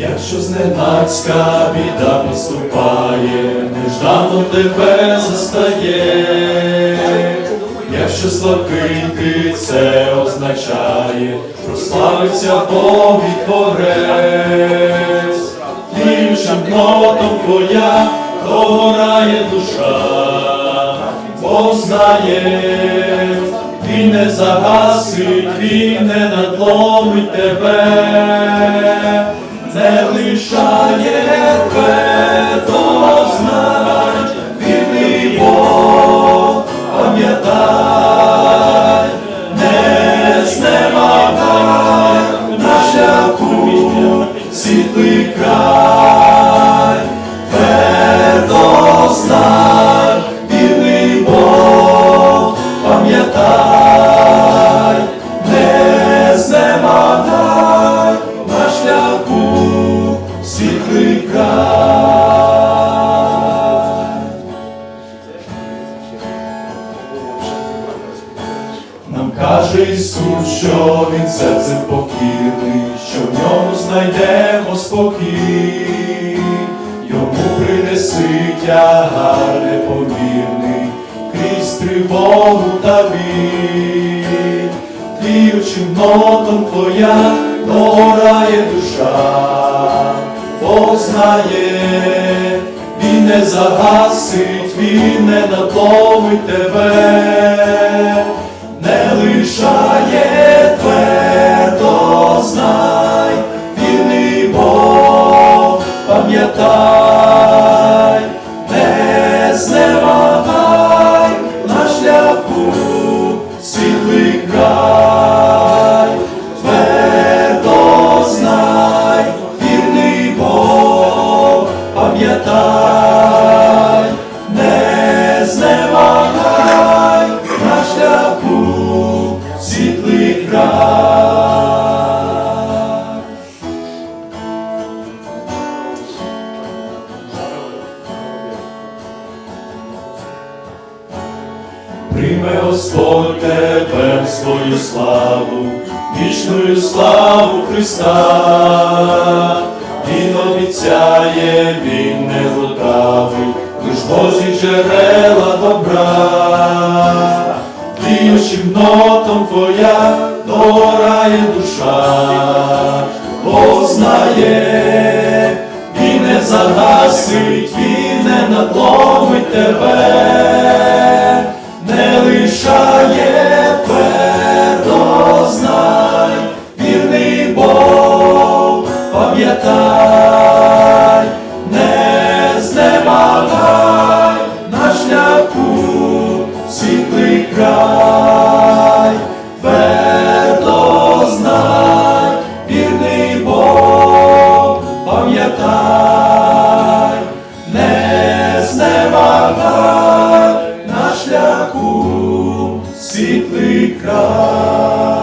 Якщо зненацька біда підступає, неждано тебе застає, якщо слабкий це означає, прославиться Бог і Творець, іншим нотом твоя догорає душа, Бог знає, він не загасить, він не надломить тебе, не Каже Ісус, що Він серцем покірний, що в ньому знайдемо спокій, йому прийде тягар непомірний, крізь тривогу та біль, тліючим нотом твоя догорає душа, Бог знає, він не загасить, він не надломить тебе, пам'ятай, не знемагай на шляху світлий край, твердо знай, вірний Бог, пам'ятай, не знемагай на шляху світлий край. Прийме Господь тебе в свою славу, вічною славу Христа. Він обіцяє, він не лукавий, лиш Божі джерела добра. Діючим нотом твоя догорає душа, Бог знає, він не загасить, він не надломить тебе, не твердо знай, вірний Бог, пам'ятай, не знемагай на шляху світлий край, твердо знай, вірний Бог, пам'ятай, світлий край.